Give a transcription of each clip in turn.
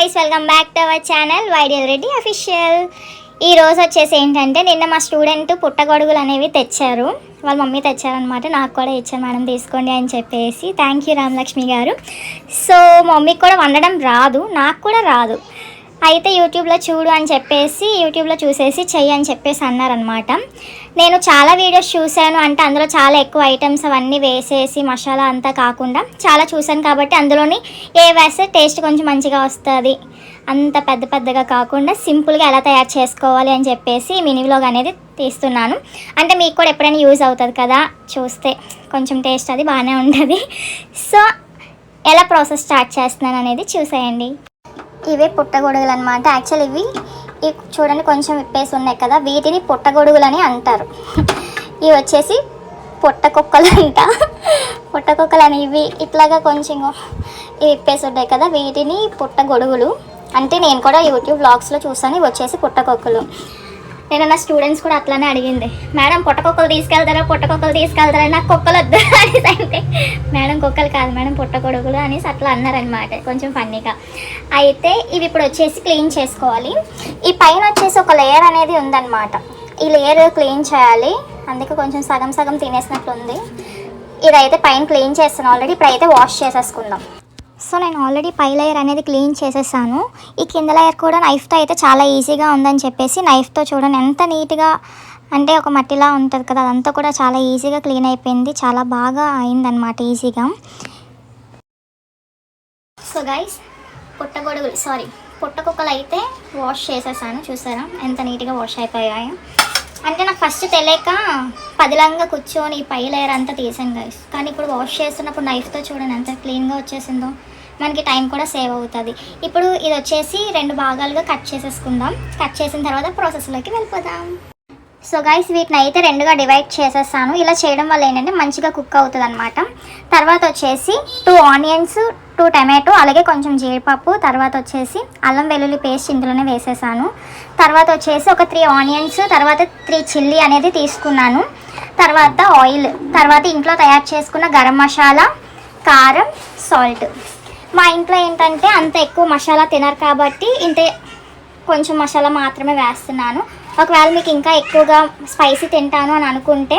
Guys welcome back to our channel వైడియల్ Reddy official ఈ రోజు వచ్చేసి ఏంటంటే నిన్న మా స్టూడెంట్ పుట్టగొడుగులు అనేవి తెచ్చారు. వాళ్ళ మమ్మీ తెచ్చారనమాట నాకు కూడా ఇచ్చారు మేడం తీసుకోండి అని చెప్పేసి. థ్యాంక్ యూ రామలక్ష్మి గారు. సో మమ్మీకి కూడా వండడం రాదు. నాకు కూడా రాదు. అయితే యూట్యూబ్లో చూడు అని చెప్పేసి యూట్యూబ్లో చూసేసి చెయ్యి అని చెప్పేసి అన్నారనమాట నేను చాలా వీడియోస్ చూశాను. అంటే అందులో చాలా ఎక్కువ ఐటమ్స్ అవన్నీ వేసేసి మసాలా అంతా కాకుండా చాలా చూశాను కాబట్టి అందులోని ఏ వేస్తే టేస్ట్ కొంచెం మంచిగా వస్తుంది. అంత పెద్ద పెద్దగా కాకుండా సింపుల్గా ఎలా తయారు చేసుకోవాలి అని చెప్పేసి మినీ వ్లాగ్ అనేది తీస్తున్నాను. అంటే మీకు కూడా ఎప్పుడైనా యూజ్ అవుతుంది కదా చూస్తే కొంచెం టేస్ట్ అది బాగానే ఉంటుంది. సో ఎలా ప్రాసెస్ స్టార్ట్ చేస్తున్నాను అనేది చూసేయండి. ఇవే పుట్టగొడుగులు అనమాట యాక్చువల్ ఇవి ఇవి చూడండి కొంచెం విప్పేసి ఉన్నాయి కదా. వీటిని పుట్టగొడుగులు అని అంటారు. ఇవి వచ్చేసి పొట్టకొక్కలు అంట పొట్టకొక్కలు అని ఇవి ఇట్లాగా కొంచెం ఇవి విప్పేసి ఉంటాయి కదా. వీటిని పుట్టగొడుగులు. అంటే నేను కూడా యూట్యూబ్ బ్లాగ్స్లో చూసాను ఇవి వచ్చేసి పుట్టకొక్కలు నేను నా స్టూడెంట్స్ కూడా అట్లానే అడిగింది. మేడం పుట్టకొక్కలు తీసుకెళ్తారా? పుట్టకొక్కలు తీసుకెళ్తారా? నాకు కుక్కలు వద్దు అనేసి అంటే మేడం కుక్కలు కాదు మేడం పుట్టకొడుకులు అనేసి అట్లా అన్నారనమాట కొంచెం ఫన్నీగా. అయితే ఇవి ఇప్పుడు వచ్చేసి క్లీన్ చేసుకోవాలి. ఈ పైన వచ్చేసి ఒక లేయర్ అనేది ఉందన్నమాట. ఈ లేయర్ క్లీన్ చేయాలి. అందుకే కొంచెం సగం సగం తినేసినట్లుంది. ఇదైతే పైన క్లీన్ చేస్తాను ఆల్రెడీ ఇప్పుడైతే వాష్ చేసేసుకుందాం. సో నేను ఆల్రెడీ పై లేయర్ అనేది క్లీన్ చేసేసాను. ఈ కింద లేయర్ కూడా నైఫ్తో అయితే చాలా ఈజీగా ఉందని చెప్పేసి నైఫ్తో చూడండి ఎంత నీట్గా అంటే ఒక మట్టిలా ఉంటుంది కదా అదంతా కూడా చాలా ఈజీగా క్లీన్ అయిపోయింది చాలా బాగా అయిందనమాట ఈజీగా సో గైస్ పుట్టగొడుగులు సారీ పుట్టకుక్కలు అయితే వాష్ చేసేసాను చూసారా? ఎంత నీట్గా వాష్ అయిపోయాయో. అంటే నాకు ఫస్ట్ తెలియక పదిలంగా కూర్చొని పై లేయర్ అంతా తీసాను గైస్ కానీ ఇప్పుడు వాష్ చేస్తున్నప్పుడు నైఫ్తో చూడండి ఎంత క్లీన్గా వచ్చేసిందో. మనకి టైం కూడా సేవ్ అవుతుంది. ఇప్పుడు ఇది వచ్చేసి రెండు భాగాలుగా కట్ చేసేసుకుందాం. కట్ చేసిన తర్వాత ప్రాసెస్లోకి వెళ్ళిపోదాం. సో గైస్ వీటిని అయితే రెండుగా డివైడ్ చేసేస్తాను ఇలా చేయడం వల్ల ఏంటంటే మంచిగా కుక్ అవుతుంది అనమాట తర్వాత వచ్చేసి టూ ఆనియన్స్ టూ టమాటో అలాగే కొంచెం జీడిపప్పు తర్వాత వచ్చేసి అల్లం వెల్లుల్లి పేస్ట్ ఇందులోనే వేసేసాను. తర్వాత వచ్చేసి ఒక త్రీ ఆనియన్స్ తర్వాత త్రీ చిల్లీ అనేది తీసుకున్నాను. తర్వాత ఆయిల్ తర్వాత ఇంట్లో తయారు చేసుకున్న గరం మసాలా కారం సాల్ట్ మా ఇంట్లో ఏంటంటే అంత ఎక్కువ మసాలా తినరు కాబట్టి ఇంతే కొంచెం మసాలా మాత్రమే వేస్తున్నాను. ఒకవేళ మీకు ఇంకా ఎక్కువగా స్పైసీ తింటాను అని అనుకుంటే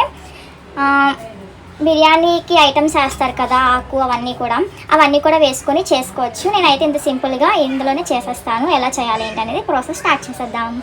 బిర్యానీకి ఐటమ్స్ వేస్తారు కదా ఆకు అవన్నీ కూడా. అవన్నీ కూడా వేసుకొని చేసుకోవచ్చు. నేనైతే ఇంత సింపుల్గా ఇందులోనే చేసేస్తాను. ఎలా చేయాలి ఏంటి అనేది ప్రాసెస్ స్టార్ట్ చేసేద్దాం.